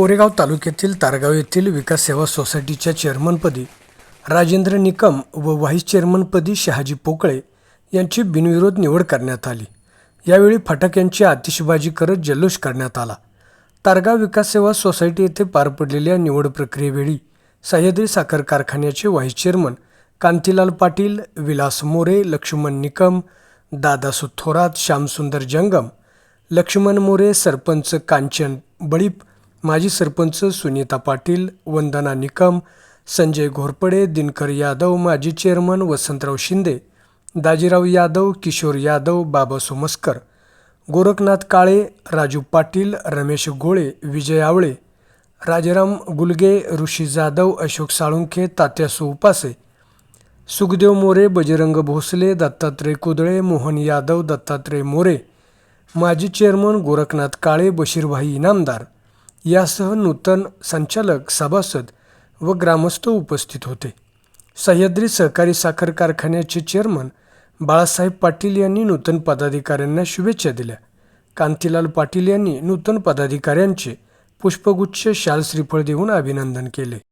कोरेगाव तालुक्यातील तारगाव येथील विकास सेवा सोसायटीच्या चेअरमनपदी राजेंद्र निकम व व्हाईस चेअरमनपदी शहाजी पोकळे यांची बिनविरोध निवड करण्यात आली. यावेळी फटाक्यांची आतिषबाजी करत जल्लोष करण्यात आला. तारगाव विकास सेवा सोसायटी येथे पार पडलेल्या निवड प्रक्रियेवेळी सह्याद्री साखर कारखान्याचे व्हाईस चेअरमन कांतीलाल पाटील विलास मोरे लक्ष्मण निकम दादासू थोरात श्यामसुंदर जंगम लक्ष्मण मोरे सरपंच कांचन बळीप माजी सरपंच सुनीता पाटील वंदना निकम संजय घोरपडे दिनकर यादव माजी चेअरमन वसंतराव शिंदे दाजीराव यादव किशोर यादव बाबा सोमस्कर गोरखनाथ काळे राजू पाटील रमेश गोळे विजय आवळे राजाराम गुलगे ऋषी जाधव अशोक साळुंखे तात्यासो उपासे सुखदेव मोरे बजरंग भोसले दत्तात्रय कुदळे मोहन यादव दत्तात्रय मोरे माजी चेअरमन गोरखनाथ काळे बशीरभाई इनामदार यासह नूतन संचालक सभासद व ग्रामस्थ उपस्थित होते. सह्याद्री सहकारी साखर कारखान्याचे चेअरमन बाळासाहेब पाटील यांनी नूतन पदाधिकाऱ्यांना शुभेच्छा दिल्या. कांतीलाल पाटील यांनी नूतन पदाधिकाऱ्यांचे पुष्पगुच्छ शाल श्रीफळ देऊन अभिनंदन केले.